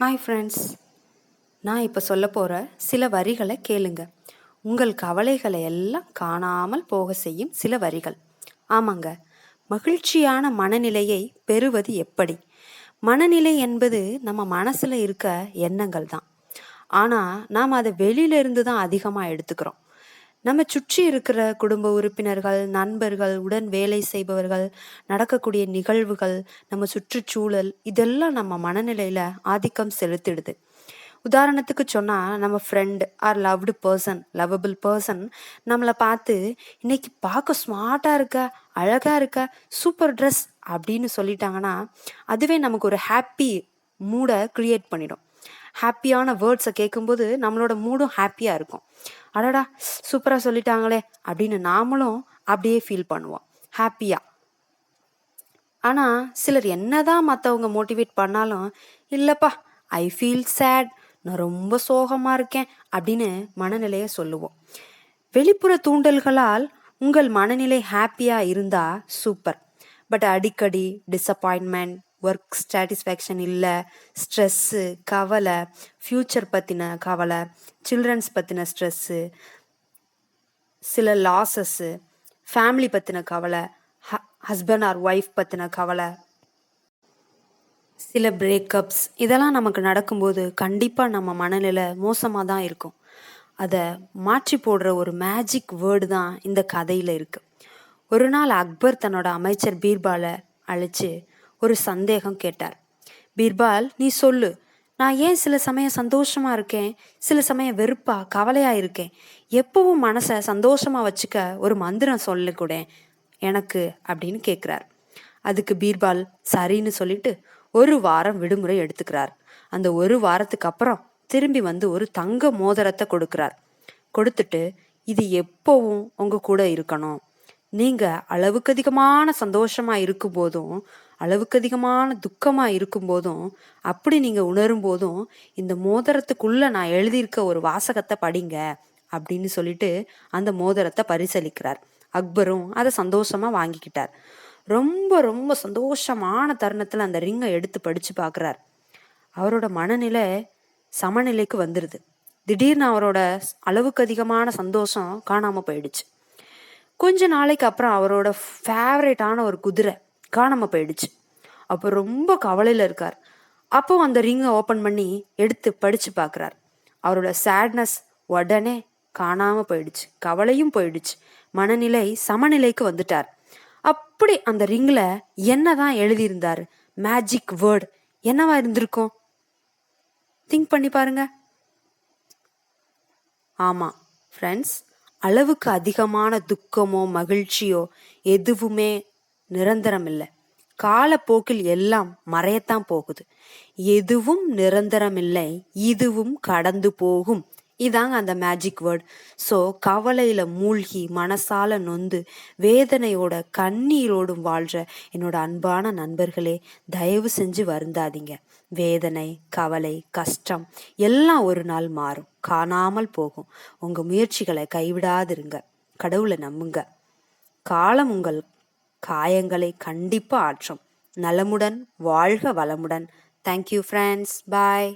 Hi friends நான் இப்போ சொல்ல போகிற சில வரிகளை கேளுங்க. உங்கள் கவலைகளை எல்லாம் காணாமல் போக செய்யும் சில வரிகள். ஆமாங்க. மகிழ்ச்சியான மனநிலையை பெறுவது எப்படி? மனநிலை என்பது நம்ம மனசில் இருக்க எண்ணங்கள் தான் ஆனால் நாம் அதை வெளியிலிருந்து தான் அதிகமாக எடுத்துக்கிறோம். நம்ம சுற்றி இருக்கிற குடும்ப உறுப்பினர்கள் நண்பர்கள் உடன் வேலை செய்பவர்கள் நடக்கக்கூடிய நிகழ்வுகள் நம்ம சுற்றுச்சூழல் இதெல்லாம் நம்ம மனநிலையில ஆதிக்கம் செலுத்திடுது. உதாரணத்துக்கு சொன்னால் நம்ம friend or loved person lovable person நம்மளை பார்த்து இன்னைக்கு பார்க்க ஸ்மார்ட்டாக இருக்க அழகாக இருக்க சூப்பர் ட்ரெஸ் அப்படின்னு சொல்லிட்டாங்கன்னா அதுவே நமக்கு ஒரு ஹாப்பி மூடை க்ரியேட் பண்ணிடும். ஹாப்பியான வேர்ட்ஸை கேட்கும்போது நம்மளோட மூடும் ஹாப்பியாக இருக்கும். அடடா சூப்பராக சொல்லிட்டாங்களே அப்படின்னு நாமளும் அப்படியே ஃபீல் பண்ணுவோம். ஹாப்பியாக ஆனால் சிலர் என்னதான் மற்றவங்க மோட்டிவேட் பண்ணாலும் இல்லைப்பா ஐ ஃபீல் சேட் நான் ரொம்ப சோகமாக இருக்கேன் அப்படின்னு மனநிலையை சொல்லுவோம். வெளிப்புற தூண்டல்களால் உங்கள் மனநிலை ஹாப்பியாக இருந்தால் சூப்பர். பட் அடிக்கடி டிசப்பாயின்மெண்ட் ஒர்க் சாட்டிஸ்ஃபேக்ஷன் இல்லை ஸ்ட்ரெஸ்ஸு கவலை ஃப்யூச்சர் பற்றின கவலை சில்ட்ரன்ஸ் பற்றின ஸ்ட்ரெஸ்ஸு சில லாஸஸ்ஸு ஃபேமிலி பற்றின கவலை ஹ ஹஸ்பண்ட் ஆர் ஒய்ஃப் பற்றின கவலை. சில பிரேக்கப்ஸ் இதெல்லாம் நமக்கு நடக்கும்போது கண்டிப்பாக நம்ம மனநிலை மோசமாக தான் இருக்கும். அதை மாற்றி போடுற ஒரு மேஜிக் வேர்டு தான் இந்த கதையில் இருக்குது ஒரு நாள் அக்பர் தன்னோட அமைச்சர் பீர்பாலை அழைச்சு ஒரு சந்தேகம் கேட்டார். பீர்பால் நீ சொல்லு. நான் ஏன் சில சமயம் சந்தோஷமா இருக்கேன்? சில சமயம் வெறுப்பா கவலையா இருக்கேன்? எப்பவும் மனசை சந்தோஷமா வச்சுக்க ஒரு மந்திரம் சொல்லு கூட எனக்கு அப்படின்னு கேட்குறார் அதுக்கு பீர்பால் சரின்னு சொல்லிட்டு ஒரு வாரம் விடுமுறை எடுத்துக்கிறார். அந்த ஒரு வாரத்துக்கு அப்புறம் திரும்பி வந்து ஒரு தங்க மோதிரத்தை கொடுக்கிறார். கொடுத்துட்டு இது எப்பவும் உங்க கூட இருக்கணும். நீங்க அளவுக்கு அதிகமான சந்தோஷமா இருக்கும் போதும் அளவுக்கு அதிகமான துக்கமா இருக்கும் போதும் அப்படி நீங்க உணரும் போதும் இந்த மோதிரத்துக்குள்ள நான் எழுதியிருக்க ஒரு வாசகத்தை படிங்க அப்படின்னு சொல்லிட்டு அந்த மோதிரத்தை பரிசளிக்கிறார். அக்பரும் அதை சந்தோஷமா வாங்கிக்கிட்டார். ரொம்ப ரொம்ப சந்தோஷமான தருணத்துல அந்த ரிங்கை எடுத்து படிச்சு பாக்குறார் அவரோட மனநிலை சமநிலைக்கு வந்துடுது திடீர்னு அவரோட அளவுக்கு அதிகமான சந்தோஷம் காணாம போயிடுச்சு. கொஞ்ச நாளைக்கு அப்புறம் அவரோட ஃபேவரேட்டான ஒரு குதிரை காணாமல் போயிடுச்சு. அப்போ ரொம்ப கவலையில் இருக்கார். அப்போ அந்த ரிங்கை ஓப்பன் பண்ணி எடுத்து படித்து பார்க்குறார். அவரோட சேட்னஸ் உடனே காணாமல் போயிடுச்சு. கவலையும் போயிடுச்சு. மனநிலை சமநிலைக்கு வந்துட்டார். அப்படி அந்த ரிங்கில் என்ன தான் எழுதியிருந்தார்? மேஜிக் வேர்டு என்னவா இருந்திருக்கும்? திங்க் பண்ணி பாருங்க. ஆமாம் ஃப்ரெண்ட்ஸ் அளவுக்கு அதிகமான துக்கமோ மகிழ்ச்சியோ எதுவுமே நிரந்தரம் இல்லை காலப்போக்கில் எல்லாம் மறையத்தான் போகுது. எதுவும் நிரந்தரமில்லை இதுவும் கடந்து போகும். இதாங்க அந்த மேஜிக் வேர்ட் ஸோ கவலையில் மூழ்கி மனசால நொந்து வேதனையோட கண்ணீரோடும் வாழ்கிற என்னோட அன்பான நண்பர்களே தயவு செஞ்சு வருந்தாதீங்க. வேதனை கவலை கஷ்டம் எல்லாம் ஒரு நாள் மாறும். காணாமல் போகும். உங்கள் முயற்சிகளை கைவிடாதிருங்க. கடவுளை நம்புங்க. காலம் உங்கள் காயங்களை கண்டிப்பாக ஆற்றும். நலமுடன் வாழ்க வளமுடன். Thank you friends bye